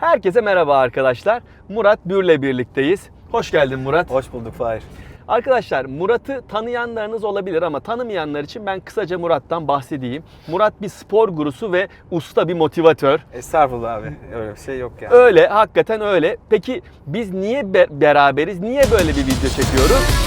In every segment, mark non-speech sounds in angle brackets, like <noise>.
Herkese merhaba arkadaşlar. Murat Bür'le birlikteyiz. Hoş geldin Murat. Hoş bulduk Fahir. Arkadaşlar Murat'ı tanıyanlarınız olabilir ama tanımayanlar için ben kısaca Murat'tan bahsedeyim. Murat bir spor gurusu ve usta bir motivatör. Estağfurullah abi. Öyle bir şey yok yani. Öyle, hakikaten öyle. Peki biz niye be- beraberiz? Niye böyle bir video çekiyoruz?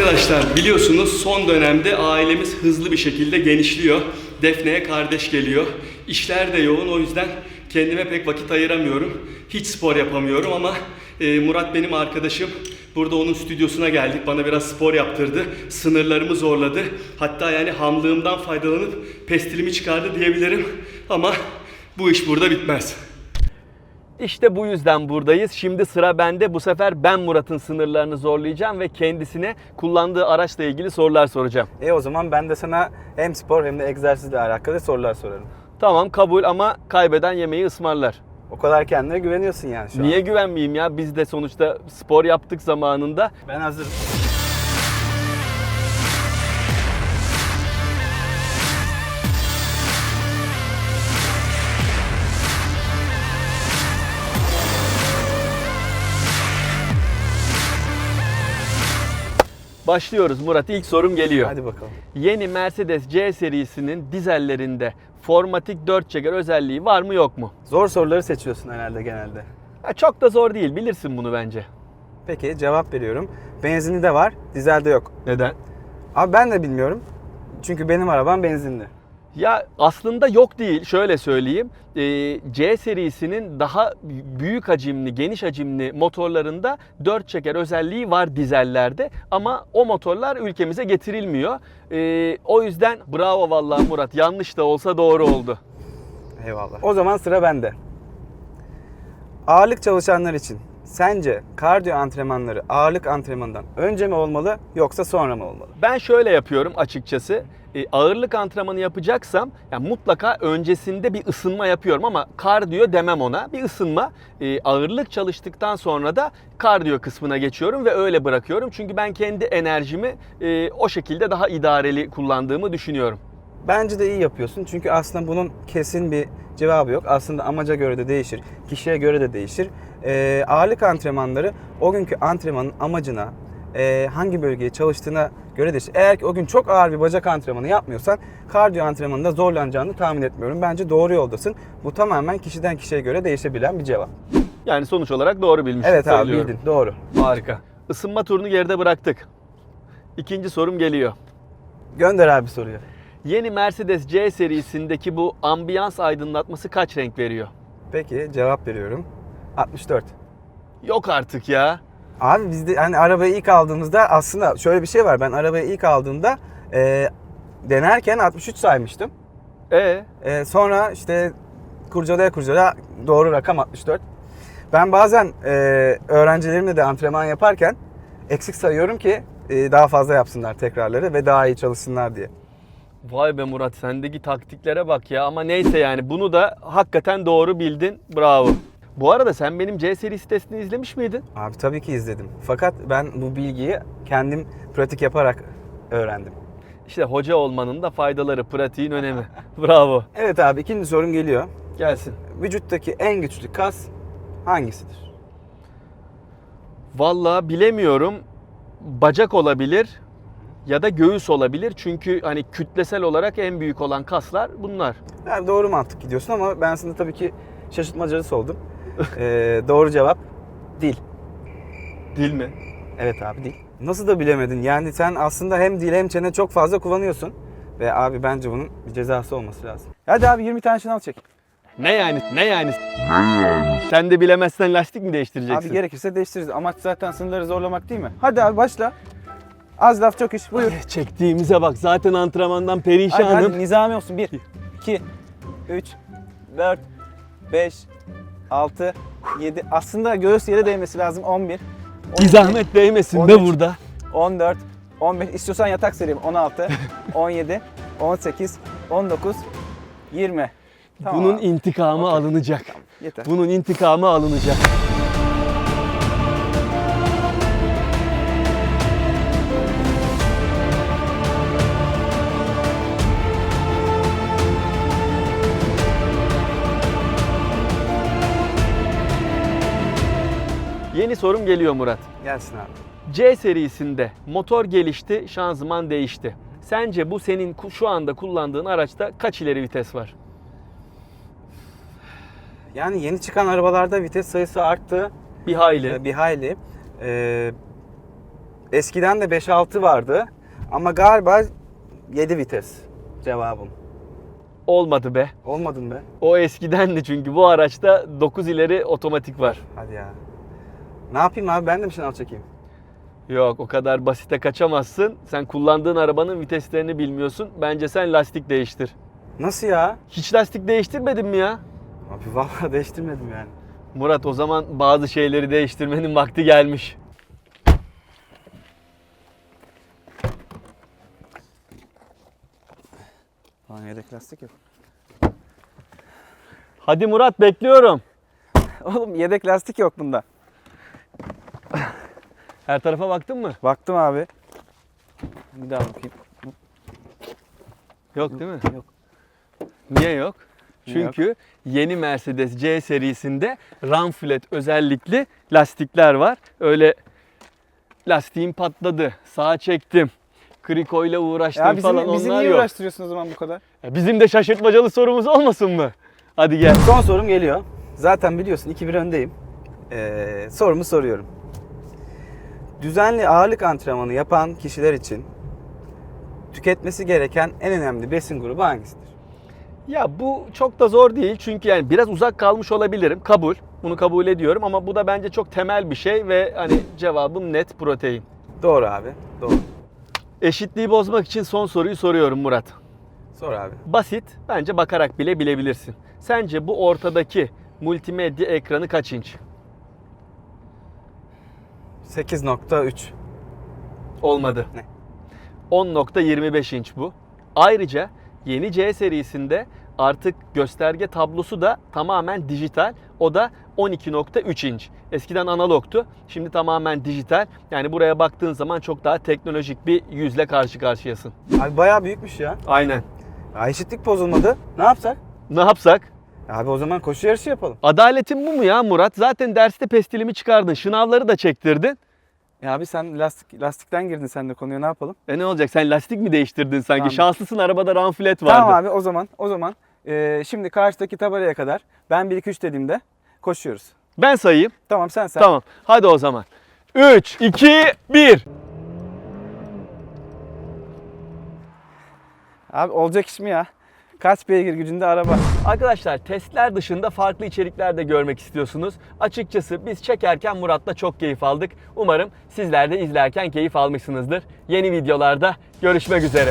Arkadaşlar biliyorsunuz son dönemde ailemiz hızlı bir şekilde genişliyor. Defne'ye kardeş geliyor. İşler de yoğun o yüzden kendime pek vakit ayıramıyorum. Hiç spor yapamıyorum ama e, Murat benim arkadaşım. Burada onun stüdyosuna geldik. Bana biraz spor yaptırdı. Sınırlarımı zorladı. Hatta yani hamlığımdan faydalanıp pestilimi çıkardı diyebilirim. Ama bu iş burada bitmez. İşte bu yüzden buradayız. Şimdi sıra bende. Bu sefer ben Murat'ın sınırlarını zorlayacağım ve kendisine kullandığı araçla ilgili sorular soracağım. E o zaman ben de sana hem spor hem de egzersizle alakalı sorular sorarım. Tamam kabul ama kaybeden yemeği ısmarlar. O kadar kendine güveniyorsun yani şu Niye an. güvenmeyeyim ya? Biz de sonuçta spor yaptık zamanında. Ben hazırım. Başlıyoruz Murat. İlk sorum geliyor. Hadi bakalım. Yeni Mercedes C serisinin dizellerinde Formatik 4 çeker özelliği var mı yok mu? Zor soruları seçiyorsun herhalde genelde. Ya çok da zor değil. Bilirsin bunu bence. Peki cevap veriyorum. Benzini de var, dizelde yok. Neden? Abi ben de bilmiyorum. Çünkü benim arabam benzinli. Ya aslında yok değil. Şöyle söyleyeyim. Ee, C serisinin daha büyük hacimli, geniş hacimli motorlarında 4 çeker özelliği var dizellerde. Ama o motorlar ülkemize getirilmiyor. Ee, o yüzden bravo vallahi Murat. Yanlış da olsa doğru oldu. Eyvallah. O zaman sıra bende. Ağırlık çalışanlar için sence kardiyo antrenmanları ağırlık antrenmanından önce mi olmalı yoksa sonra mı olmalı? Ben şöyle yapıyorum açıkçası. E, ağırlık antrenmanı yapacaksam yani mutlaka öncesinde bir ısınma yapıyorum ama kardiyo demem ona. Bir ısınma. E, ağırlık çalıştıktan sonra da kardiyo kısmına geçiyorum ve öyle bırakıyorum. Çünkü ben kendi enerjimi e, o şekilde daha idareli kullandığımı düşünüyorum. Bence de iyi yapıyorsun. Çünkü aslında bunun kesin bir cevabı yok. Aslında amaca göre de değişir. Kişiye göre de değişir. Ee, ağırlık antrenmanları o günkü antrenmanın amacına, e, hangi bölgeye çalıştığına göre değişir. Eğer ki o gün çok ağır bir bacak antrenmanı yapmıyorsan kardiyo antrenmanında zorlanacağını tahmin etmiyorum. Bence doğru yoldasın. Bu tamamen kişiden kişiye göre değişebilen bir cevap. Yani sonuç olarak doğru bilmiş. Evet abi bildin. Doğru. Harika. Isınma turunu geride bıraktık. İkinci sorum geliyor. Gönder abi soruyu. Yeni Mercedes C serisindeki bu ambiyans aydınlatması kaç renk veriyor? Peki cevap veriyorum. 64. Yok artık ya. Abi biz de hani arabayı ilk aldığımızda aslında şöyle bir şey var. Ben arabayı ilk aldığımda e, denerken 63 saymıştım. E E, sonra işte kurcalaya kurcalaya doğru rakam 64. Ben bazen e, öğrencilerimle de antrenman yaparken eksik sayıyorum ki e, daha fazla yapsınlar tekrarları ve daha iyi çalışsınlar diye. Vay be Murat sendeki taktiklere bak ya ama neyse yani bunu da hakikaten doğru bildin. Bravo. Bu arada sen benim C serisi testini izlemiş miydin? Abi tabii ki izledim. Fakat ben bu bilgiyi kendim pratik yaparak öğrendim. İşte hoca olmanın da faydaları, pratiğin önemi. <laughs> Bravo. Evet abi ikinci sorum geliyor. Gelsin. Vücuttaki en güçlü kas hangisidir? Vallahi bilemiyorum. Bacak olabilir ya da göğüs olabilir. Çünkü hani kütlesel olarak en büyük olan kaslar bunlar. Yani doğru mantık gidiyorsun ama ben sana tabii ki şaşırtmacası oldum. Ee, doğru cevap dil. Dil mi? Evet abi dil. Nasıl da bilemedin? Yani sen aslında hem dil hem çene çok fazla kullanıyorsun. Ve abi bence bunun bir cezası olması lazım. Hadi abi 20 tane şınav çek. Ne yani? Ne yani? Sen de bilemezsen lastik mi değiştireceksin? Abi gerekirse değiştiririz. Amaç zaten sınırları zorlamak değil mi? Hadi abi başla. Az laf çok iş. Buyur. Çektiğimize bak. Zaten antrenmandan Hadi, perişanım. hadi nizami olsun. 1, 2, 3, 4, 5, 6, 7. Aslında göğüs yere değmesi lazım. 11. Bir zahmet değmesin be 13. burada. 14, 15. İstiyorsan yatak sereyim. 16, 17, 18, 19, 20. Tamam Bunun intikamı Okey. alınacak. Yeter. Bunun intikamı alınacak. Yeni sorum geliyor Murat. Gelsin abi. C serisinde motor gelişti, şanzıman değişti. Sence bu senin şu anda kullandığın araçta kaç ileri vites var? Yani yeni çıkan arabalarda vites sayısı arttı. Bir hayli. Ee, Bir hayli. Ee, eskiden de 5-6 vardı. Ama galiba 7 vites cevabım. Olmadı be. Olmadın be. O eskidendi çünkü bu araçta 9 ileri otomatik var. Hadi ya. Ne yapayım abi ben de mi şınav çekeyim? Yok o kadar basite kaçamazsın. Sen kullandığın arabanın viteslerini bilmiyorsun. Bence sen lastik değiştir. Nasıl ya? Hiç lastik değiştirmedin mi ya? Abi vallahi <laughs> değiştirmedim yani. Murat o zaman bazı şeyleri değiştirmenin vakti gelmiş. Lan yedek lastik yok. Hadi Murat bekliyorum. Oğlum yedek lastik yok bunda. Her tarafa baktın mı? Baktım abi. Bir daha bakayım. Yok değil mi? Yok. Niye yok? Niye Çünkü yeni Mercedes C serisinde run flat özellikli lastikler var. Öyle lastiğim patladı, sağa çektim, krikoyla uğraştım Ya bizim, falan bizi onlar niye yok. uğraştırıyorsun o zaman bu kadar? Ya Bizim de şaşırtmacalı sorumuz olmasın mı? Hadi gel. Son sorum geliyor. Zaten biliyorsun 2-1 öndeyim. Ee, sorumu soruyorum. Düzenli ağırlık antrenmanı yapan kişiler için tüketmesi gereken en önemli besin grubu hangisidir? Ya bu çok da zor değil çünkü yani biraz uzak kalmış olabilirim. Kabul. Bunu kabul ediyorum ama bu da bence çok temel bir şey ve hani cevabım net protein. Doğru abi. Doğru. Eşitliği bozmak için son soruyu soruyorum Murat. Sor abi. Basit, bence bakarak bile bilebilirsin. Sence bu ortadaki multimedya ekranı kaç inç? 8.3. Olmadı. Ne? 10.25 inç bu. Ayrıca yeni C serisinde artık gösterge tablosu da tamamen dijital. O da 12.3 inç. Eskiden analogtu. Şimdi tamamen dijital. Yani buraya baktığın zaman çok daha teknolojik bir yüzle karşı karşıyasın. Abi bayağı büyükmüş ya. Aynen. ya eşitlik bozulmadı. Ne yapsak? Ne yapsak? Abi o zaman koşu yarışı yapalım. Adaletin bu mu ya Murat? Zaten derste pestilimi çıkardın. Şınavları da çektirdin. Ya abi sen lastik lastikten girdin sen de konuya ne yapalım? E ne olacak? Sen lastik mi değiştirdin sanki? Tamam. Şanslısın arabada ranflet vardı. Tamam abi o zaman o zaman eee, şimdi karşıdaki tabelaya kadar ben 1 2 3 dediğimde koşuyoruz. Ben sayayım. Tamam sen sen. Tamam. Hadi o zaman. 3, 2, 1. Abi olacak iş mi ya? Kaç beygir gücünde araba? Arkadaşlar testler dışında farklı içerikler de görmek istiyorsunuz. Açıkçası biz çekerken Murat'la çok keyif aldık. Umarım sizler de izlerken keyif almışsınızdır. Yeni videolarda görüşmek üzere.